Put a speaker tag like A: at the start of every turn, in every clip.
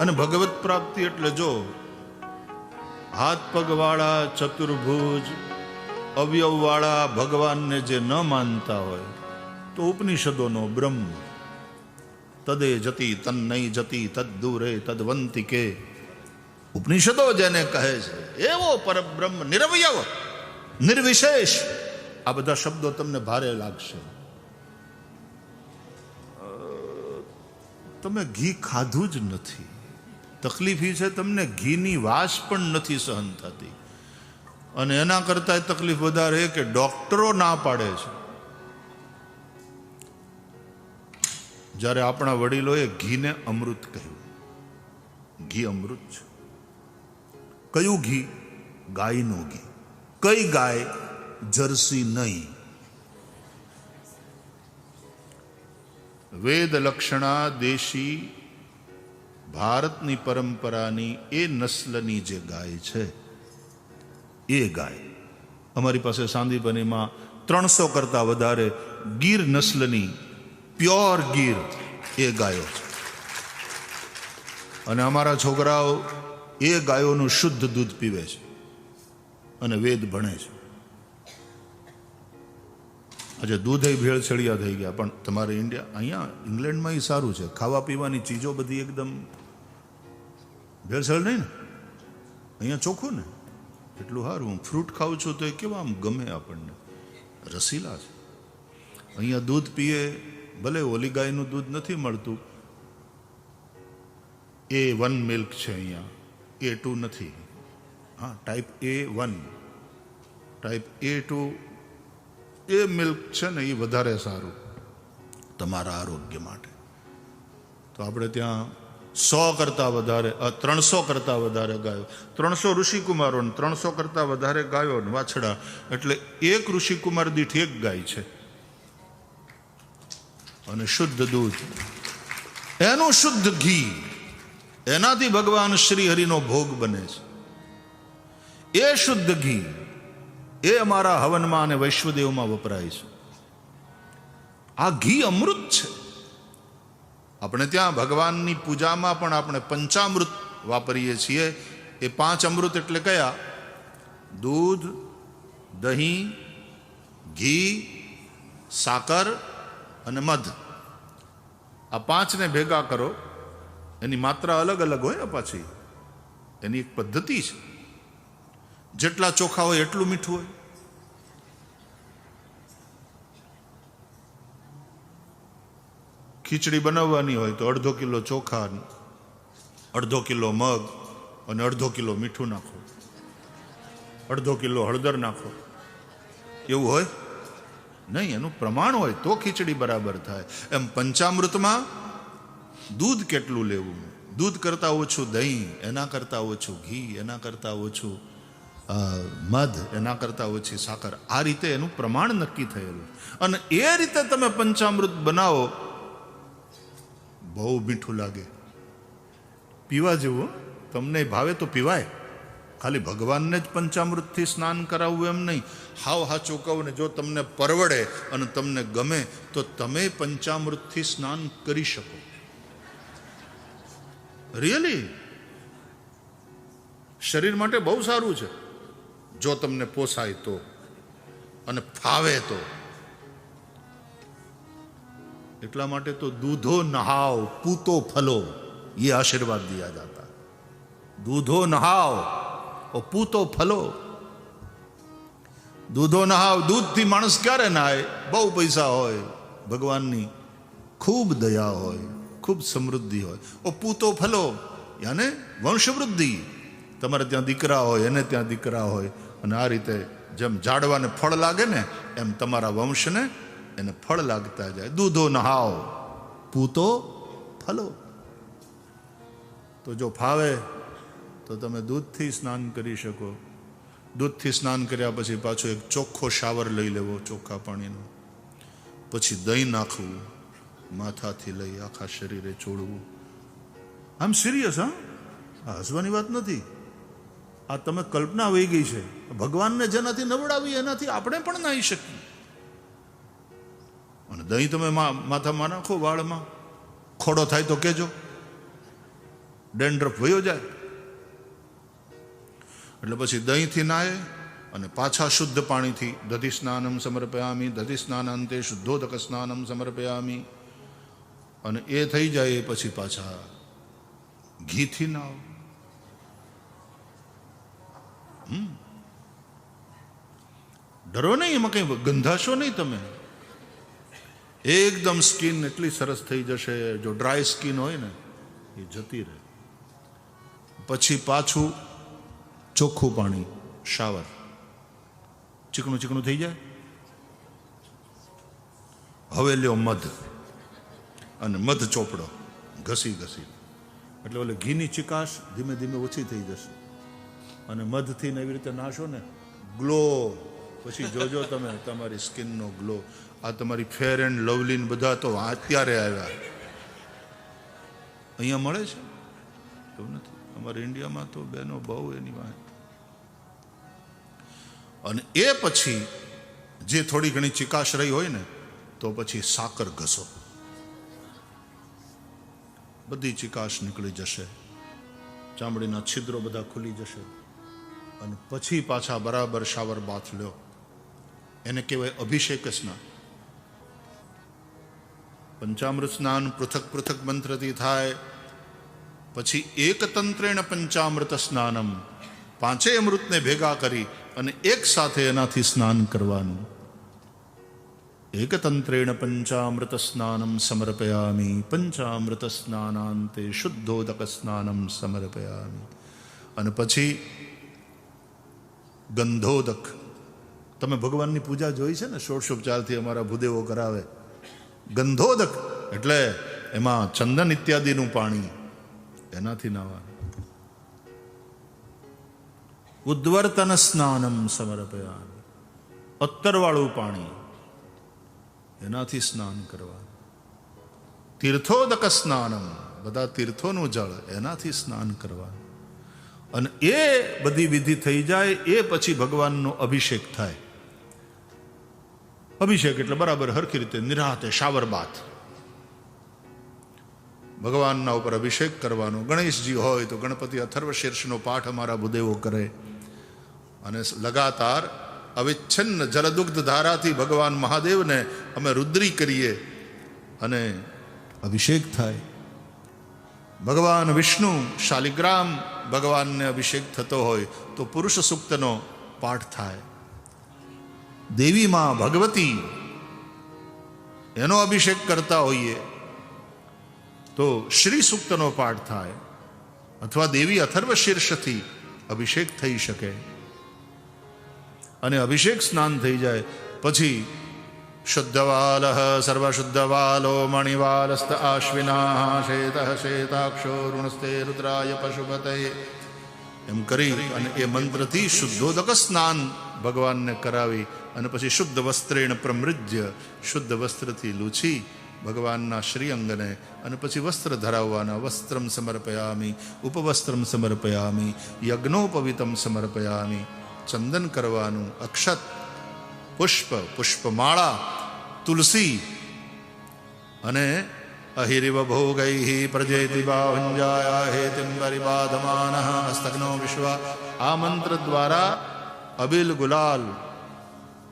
A: અને ભગવત પ્રાપ્તિ એટલે જો હાથ પગવાળા ચતુર્ભુજ, અવયવવાળા ભગવાનને જે ન માનતા હોય, તો ઉપનિષદોનો બ્રહ્મ. તદે જતી તન નહીં જતી, તદ દૂરે તદવંતિકે ઉપનિષદો જેને કહે છે, એવો પરબ્રહ્મ નિરવયવ, નિર્વિશેષ. આ બધા શબ્દો તમને ભારે લાગશે. તમે ઘી ખાધું જ નથી. તકલીફ એ છે, તમને ઘીની વાસ પણ નથી સહન થતી. અને એના કરતાં તકલીફ વધારે કે ડોક્ટરો ના પાડે છે. જ્યારે આપણા વડીલોએ ઘીને અમૃત કહ્યું. ઘી અમૃત છે. કયું ઘી? ગાયનું ઘી. કઈ ગાય જર્સી નહીં? વેદ લક્ષણા દેશી ભારતની પરંપરાની એ નસ્લની જે ગાય છે, એ ગાય. અમારી પાસે સાંદીપનીમાં ત્રણસો કરતાં વધારે ગીર નસ્લની, પ્યોર ગીર એ ગાયો છે. અને અમારા છોકરાઓ એ ગાયોનું શુદ્ધ દૂધ પીવે છે અને વેદ ભણે છે. આજે દૂધ એ ભેળસેળિયા થઈ ગયા, પણ તમારે ઇન્ડિયા, અહીંયા ઇંગ્લેન્ડમાં એ સારું છે. ખાવા પીવાની ચીજો બધી એકદમ ભેળસેળ નહીં ને? અહીંયા ચોખ્ખું ને? એટલું સારું. હું ફ્રૂટ ખાઉં છું તો એ કેવા આમ ગમે આપણને? રસીલા છે. અહીંયા દૂધ પીએ, ભલે ઓલી ગાયનું દૂધ નથી મળતું. એ વન મિલ્ક છે અહીંયા. એ ટુ નથી. હા type A one. Type A two A milk છે ને એ વધારે સારું. તમારા આરોગ્ય માટે. તો આપણે ત્યાં સો કરતાં વધારે ત્રણસો કરતાં વધારે ગાયો. ત્રણસો ઋષિકુમારો ને ત્રણસો કરતાં વધારે ગાયો ને વાછડા. એટલે એક ઋષિકુમાર દીઠ એક ગાય છે. અને શુદ્ધ દૂધ. એનું શુદ્ધ ઘી. એનાથી ભગવાન શ્રી હરિનો ભોગ બને છે. એ શુદ્ધ ઘી એ અમારા હવનમાં અને વૈશ્વદેવમાં વપરાય છે. આ ઘી અમૃત છે. આપણે ત્યાં ભગવાનની પૂજામાં પણ આપણે પંચામૃત વાપરીએ છીએ. એ પાંચ અમૃત એટલે કયા? દૂધ, દહીં, ઘી, સાકર અને મધ. આ પાંચને ભેગા કરો. એની માત્રા અલગ અલગ હોય પાછી. એની એક પદ્ધતિ છે. જેટલા ચોખા હોય એટલું મીઠું હોય. ખીચડી બનાવવાની હોય તો અડધો કિલો ચોખા, અડધો કિલો મગ અને અડધો કિલો મીઠું નાખો. અડધો કિલો હળદર નાખો. એવું હોય? નહીં, એનું પ્રમાણ હોય તો ખીચડી બરાબર થાય. એમ પંચામૃતમાં દૂધ કેટલું લેવું? દૂધ કરતાં ઓછું દહીં, એના કરતાં ઓછું ઘી, એના કરતાં ઓછું મધ, એના કરતાં ઓછી સાકર. આ રીતે એનું પ્રમાણ નક્કી થયેલું. અને એ રીતે તમે પંચામૃત બનાવો બહુ મીઠું લાગે. પીવા જેવું. તમને ભાવે તો પીવાય. ખાલી ભગવાનને જ પંચામૃતથી સ્નાન કરાવવું એમ નહીં. હાવ હાચો કહું ને જો તમને પરવડે અને તમને ગમે, તો તમે પંચામૃતથી સ્નાન કરી શકો. રિયલી શરીર માટે બહુ સારું છે. જો તમને પોસાય તો અને ફાવે તો. એટલા માટે તો દૂધો નહાવ પૂતો ફલો, એ આશીર્વાદ દિયા જાતા. દૂધો નહાવ પૂતો ફલો. દૂધો નહાવ દૂધથી માણસ ક્યારે નાય બહુ પૈસા હોય, ભગવાનની ખૂબ દયા હોય, ખૂબ સમૃદ્ધિ હોય. ઓ પૂતો ફલો, યાને વંશવૃદ્ધિ. તમારે ત્યાં દીકરા હોય, એને ત્યાં દીકરા હોય. અને આ રીતે જેમ ઝાડવાને ફળ લાગે ને, એમ તમારા વંશને એને ફળ લાગતા જાય. દૂધો નહાવ પૂતો, ફલો. તો જો ફાવે, તો તમે દૂધથી સ્નાન કરી શકો. દૂધથી સ્નાન કર્યા પછી પાછો એક ચોખ્ખો શાવર લઈ લેવો, ચોખ્ખા પાણીનો. પછી દહીં નાખવું, માથાથી લઈ આખા શરીરે ચોળવું. આમ સિરિયસ હા? હસવાની વાત નથી. આ તમે કલ્પના વહી ગઈ છે. ભગવાનને જેનાથી નવડાવી, એનાથી આપણે પણ નાહી શકીએ. દહીં તમે માથામાં નાખો વાળમાં. ખોડો થાય તો કહેજો ડેન્ડ્રફ વયો જાય. એટલે પછી દહીંથી નાહે અને પાછા શુદ્ધ પાણીથી દધિ સ્નાનમ સમર્પયામી, દધિ સ્નાનાંતે શુદ્ધોદક સ્નાનમ સમર્પયામી. અને એ થઈ જાય એ પછી પાછા ઘીથી નાવ હમ. ડરો નહીં એમાં કંઈ ગંધાશો નહીં તમે. એકદમ સ્કિન એટલી સરસ થઈ જશે, જો ડ્રાય સ્કિન હોય ને, એ જતી રહે. પછી પાછું ચોખ્ખું પાણી, શાવર. ચીકણું ચીકણું થઈ જાય? હવે લ્યો મધ અને મધ ચોપડો, ઘસી ઘસી. એટલે ઓલે ઘીની ચિકાશ ધીમે ધીમે ઓછી થઈ જશે. અને મધથી એવી રીતે નાશો ને, ગ્લો પછી જોજો તમે તમારી સ્કિનનો ગ્લો. આ તમારી ફેર એન્ડ લવલીન બધા તો અત્યારે આવ્યા. અહીંયા મળે છે? એવું નથી. અમારા ઇન્ડિયામાં તો બહેનો બહુ એની વાત. અને એ પછી જે થોડી ઘણી ચિકાશ રહી હોય ને, તો પછી સાકર ઘસો. બધી ચિકાશ નીકળી જશે. ચામડીના છિદ્રો બધા ખુલી જશે. અને પછી પાછા બરાબર શાવર બાથ લ્યો. એને કહેવાય અભિષેક સ્નાન. પંચામૃત સ્નાન પૃથક પૃથક મંત્રથી થાય, પછી એક તંત્રેણ પંચામૃત સ્નાનમ. પાંચેય અમૃતને ભેગા કરી અને એક સાથે એનાથી સ્નાન કરવાનું. એક તંત્રેણ પંચામૃત સ્નાનમ સમર્પયામી. પંચામૃત સ્નાનાંતે શુદ્ધોદક સ્નાનમ સમર્પયામી. અને પછી ગંધોદક તમે ભગવાનની પૂજા જોઈ છે ને ષોડશોપચારથી અમારા ભૂદેવો કરાવે. ગંધોદક, એટલે એમાં ચંદન ઇત્યાદિનું પાણી. એનાથી નાવા ઉદ્વર્તન સ્નાનમ સમર્પયામી. અત્તરવાળું પાણી. એનાથી સ્નાન કરવા તીર્થોદક સ્નાનમ, બધા તીર્થોનું જળ, એનાથી સ્નાન કરવા અને એ બધી વિધિ થઈ જાય, એ પછી ભગવાનનો અભિષેક થાય. અભિષેક એટલે બરાબર હરખી રીતે નિરાતે શાવર બાથ. ભગવાનના ઉપર અભિષેક કરવાનો. ગણેશજી હોય તો ગણપતિ અથર્વ શીર્ષનો પાઠ અમારા ભૂદેવો કરે. અને લગાતાર અવિચ્છિન્ન જલદુગ્ધ ધારાથી ભગવાન મહાદેવને અમે રુદ્રી કરીએ અને અભિષેક થાય. ભગવાન વિષ્ણુ શાલિગ્રામ ભગવાનને અભિષેક થતો હોય તો પુરુષ સૂક્તનો પાઠ થાય. દેવીમાં ભગવતી. એનો અભિષેક કરતા હોઈએ તો શ્રી સૂક્તનો પાઠ થાય અથવા દેવી અથર્વ શીર્ષથી અભિષેક થઈ શકે. અને અભિષેક સ્નાન થઈ જાય પછી શુદ્ધવાલ સર્વશુદ્ધવાલો મણિવાલસ્ત આશ્વિના શેત શેતાક્ષો ઋણસ્તે રુદ્રાય પશુપતે એમ કરી અને એ મંત્રથી શુદ્ધોદક સ્નાન ભગવાનને કરાવી અને પછી શુદ્ધ વસ્ત્રેણ પ્રમૃજ્ય, શુદ્ધ વસ્ત્રથી લૂછી ભગવાનના શ્રી અંગને અને પછી વસ્ત્ર ધરાવવાના, વસ્ત્રમ સમર્પયામી, ઉપવસ્ત્રમ સમર્પયામી, યજ્ઞોપવિતમ સમર્પયામી, ચંદન કરવાનું અક્ષત, પુષ્પ, પુષ્પમાળા, તુલસી અને અહિરિવ ભોગૈ પ્રજેતિ બાહુંજાયા હેતિમ પરિબાધમાન હસ્તગ્નો વિશ્વ આ મંત્ર દ્વારા અબિલ ગુલાલ.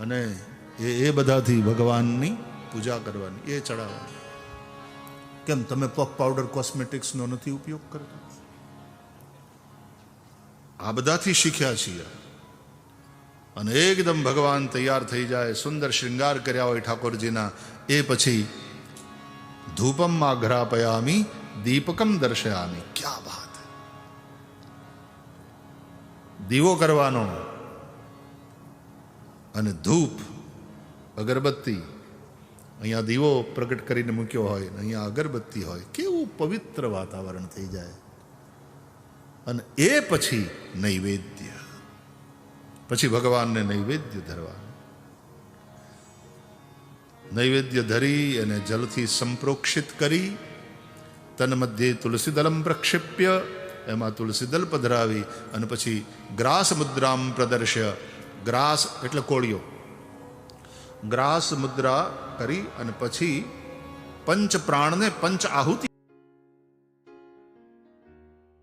A: અને એ એ બધાથી ભગવાનની પૂજા કરવાની, એ ચડાવવાની. કેમ, તમે પફ પાવડર કોસ્મેટિક્સનો નથી ઉપયોગ કરતા? આ બધાથી શીખ્યા છીએ. અને એકદમ ભગવાન તૈયાર થઈ જાય, સુંદર શૃંગાર કર્યા હોય ઠાકોરજીના, એ પછી ધૂપમ આઘ્રાપયામી, દીપકમ દર્શયામી. ક્યાં વાત દીવો કરવાનો અને ધૂપ, અગરબત્તી. અહીંયા દીવો પ્રગટ કરીને મૂક્યો હોય ને અહીંયા અગરબત્તી હોય. કેવું પવિત્ર વાતાવરણ થઈ જાય. અને એ પછી નૈવેદ્ય. પછી ભગવાનને નૈવેદ્ય ધરવા નૈવેદ્ય ધરી અને જલથી સંપ્રોક્ષિત કરી, તન મધ્યે તુલસીદલમ પ્રક્ષિપ્ય, એમાં તુલસીદલ પધરાવી અને પછી ગ્રાસ મુદ્રામ પ્રદર્શ્ય. ગ્રાસ એટલે કોળિયો ગ્રાસ મુદ્રા કરી અને પછી પંચ પ્રાણને પંચ આહુતિ